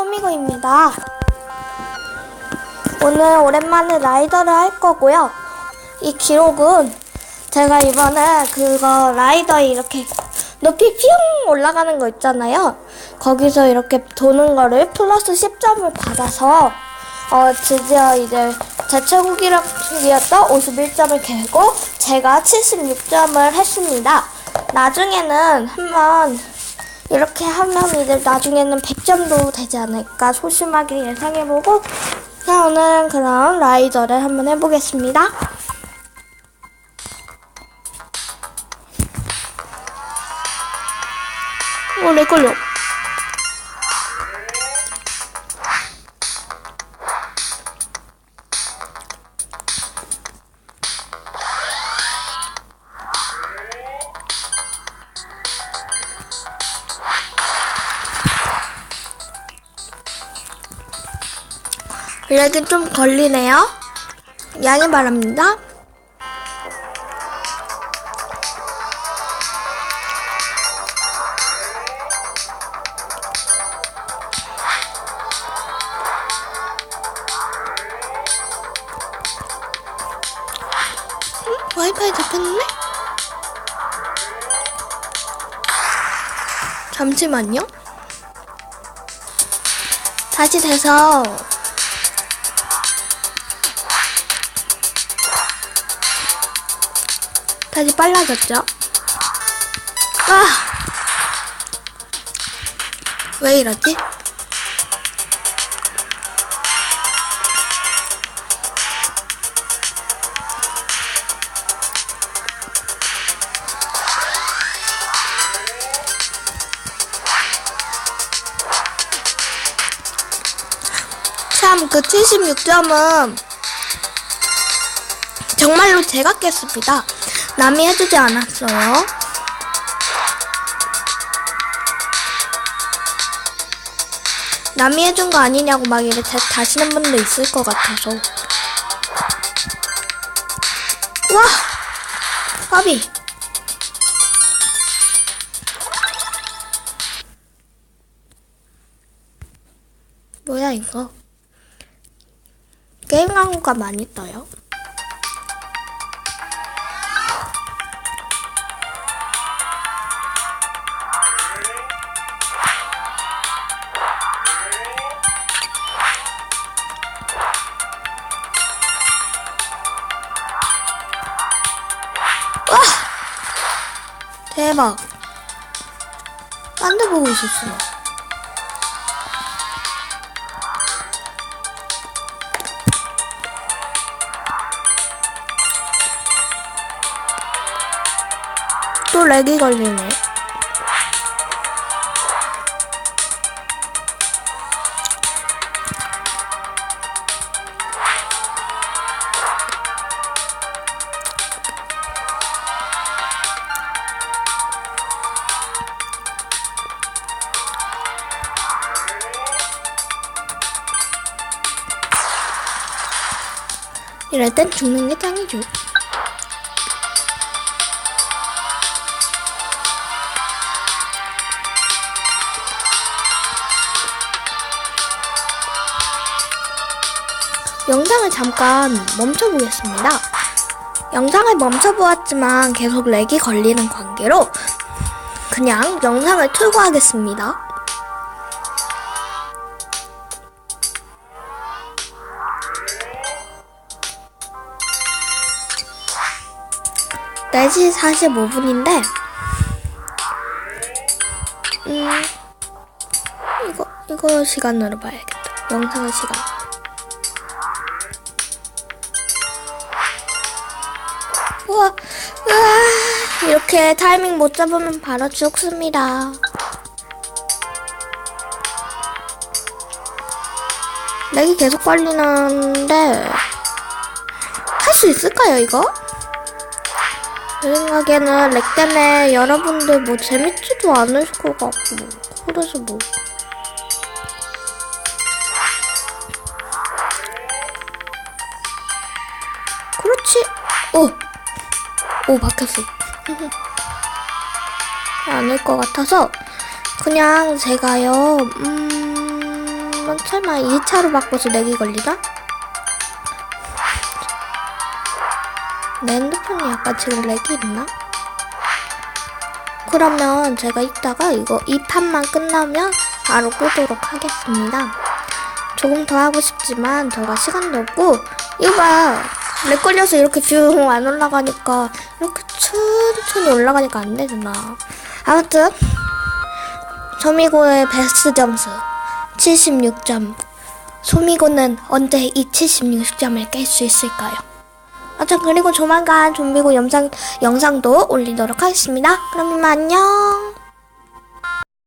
소미고입니다. 오늘 오랜만에 라이더를 할 거고요. 이 기록은 제가 이번에 그거 라이더에 이렇게 높이 뿅 올라가는 거 있잖아요. 거기서 이렇게 도는 거를 플러스 10점을 받아서 어 드디어 이제 제 최고 기록이었던 51점을 개고 제가 76점을 했습니다. 나중에는 한번 이렇게 하면 이제 나중에는 100점도 되지 않을까 소심하게 예상해보고 자 오늘은 그럼 라이더를 한번 해보겠습니다. 오, 내 걸려. 렉이 좀 걸리네요. 양해 바랍니다. 응? 와이파이 잡혔네? 잠시만요. 다시 돼서 다시 빨라졌죠? 아! 왜 이러지? 참, 그 76점은 정말로 제가 깼습니다. 남이 해주지 않았어요. 남이 해준 거 아니냐고 막 이렇게 다시는 분도 있을 것 같아서. 와! 바비! 뭐야, 이거? 게임 광고가 많이 떠요. 대박. 딴 데 보고 있었어. 또 렉이 걸리네. 이럴 땐 죽는 게 짱이죠. 영상을 잠깐 멈춰보겠습니다. 영상을 멈춰보았지만 계속 렉이 걸리는 관계로 그냥 영상을 출고하겠습니다. 네시 45분인데 음 이거 이거 시간으로 봐야겠다. 영상의 시간. 우와, 으아, 이렇게 타이밍 못 잡으면 바로 죽습니다. 렉이 계속 걸리는데 할 수 있을까요 이거? 제 생각에는 렉 때문에 여러분들 뭐 재밌지도 않으실 것 같고 그래서 뭐 그렇지 오! 오 박혔어 않을 것 같아서 그냥 제가요 음 설마 2차로 바꿔서 내기 걸리나? 내 핸드폰이 약간 지금 렉이 있나? 그러면 제가 이따가 이거 이 판만 끝나면 바로 끄도록 하겠습니다. 조금 더 하고 싶지만 저가 시간도 없고 이거 봐. 렉 걸려서 이렇게 쭉안 올라가니까 이렇게 천천히 올라가니까 안 되잖아. 아무튼 소미고의 베스트 점수 76점. 소미고는 언제 이 76점을 깰 수 있을까요? 아무튼 그리고 조만간 좀비고 영상, 영상도 올리도록 하겠습니다. 그럼 안녕.